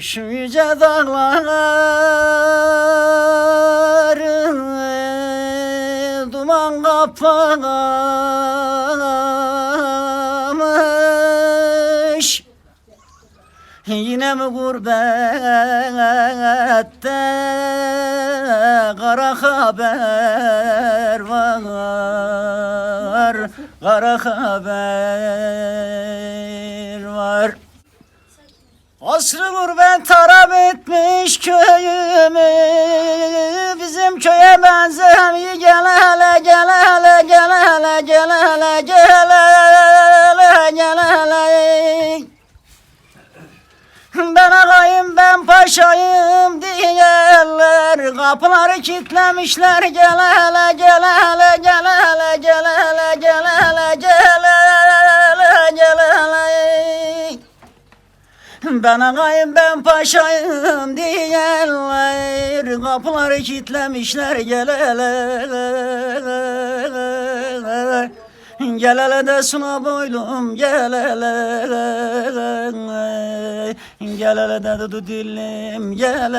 Şu yüce dağları duman kaplamış. Yine mi gurbette kara haber var? Kara haber var Asrı gurbet harap etmiş köyümü. Bizim köye benzemiyor Gel hele gel hele gel hele gel hele gel hele gel hele. Ben ağayım ben paşayım diyorlar Kapıları kilitlemişler Gel hele gel hele ben ağayım ben paşayım diyorlar Kapıları kilitlemişler gel hele Gel de suna boylum gel hele de dudu dilim gel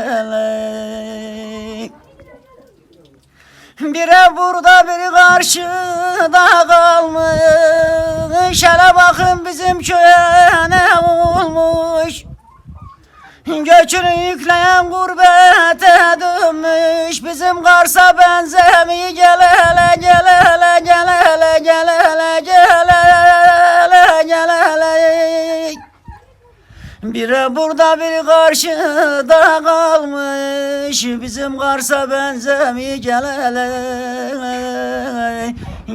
Biri burada biri karşıda kalmış. Hele bakın bizim köye ne olmuş. Göçünü yükleyen gurbete dönmüş. Bizim Kars'a benzemiyor. Gel biri burada biri karşıda kalmış. Bizim Kars'a benzemiyor. Gel hele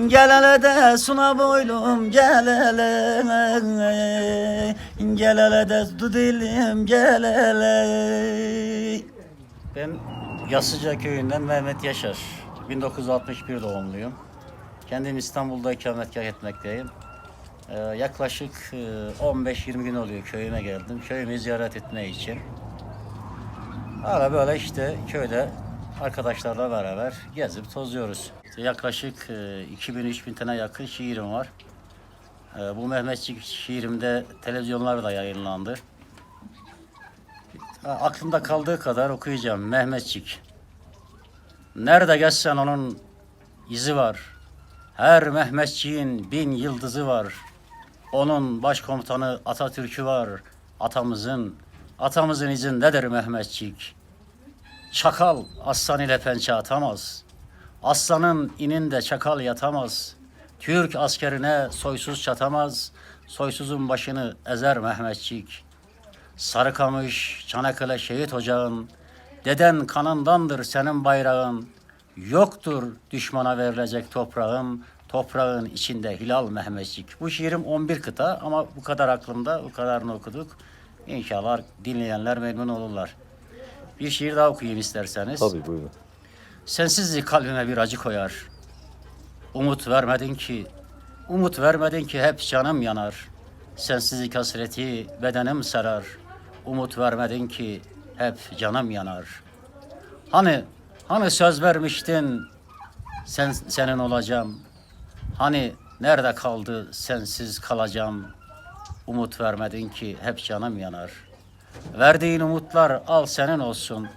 Gel hele de suna boylum gel hele. Gel hele de du dilim gel hele. Ben Yasıca köyünden Mehmet Yaşar. 1961 doğumluyum. Kendim İstanbul'da ikametgah etmekteyim yaklaşık e, 15-20 gün oluyor köyüme geldim. Köyümü ziyaret etme için. Hala böyle işte köyde arkadaşlarla beraber gezip tozuyoruz. İşte yaklaşık e, 2000-3000 tane yakın şiirim var. E, bu Mehmetçik şiirimde televizyonlarda yayınlandı. Aklımda kaldığı kadar okuyacağım. Mehmetçik. Nerede geçsen onun izi var. Her Mehmetçiğin bin yıldızı var. Onun başkomutanı Atatürk'ü var. Atamızın, atamızın izindedir Mehmetçik. Çakal aslan ile pençe atamaz. Aslanın ininde çakal yatamaz. Türk askerine soysuz çatamaz. Soysuzun başını ezer Mehmetçik. Sarıkamış, Çanakkale şehit ocağın. Deden kanındandır senin bayrağın. Yoktur düşmana verilecek toprağın. Toprağın içinde hilal Mehmetçik. Bu şiirim 11 kıta ama bu kadar aklımda, bu kadarını okuduk. İnşallah dinleyenler memnun olurlar. Bir şiir daha okuyayım isterseniz. Tabii buyurun. Sensizlik kalbime bir acı koyar. Umut vermedin ki, umut vermedin ki hep canım yanar. Sensizlik hasreti bedenim sarar. Umut vermedin ki hep canım yanar. Hani, hani söz vermiştin sen, senin olacağım. Hani nerede kaldı sensiz kalacağım. Umut vermedin ki hep canım yanar. Verdiğin umutlar al senin olsun.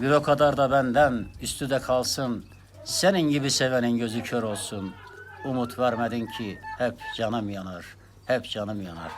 Bir o kadar da benden üstü de kalsın. Senin gibi sevenin gözü kör olsun. Umut vermedin ki hep canım yanar. Hep canım yanar.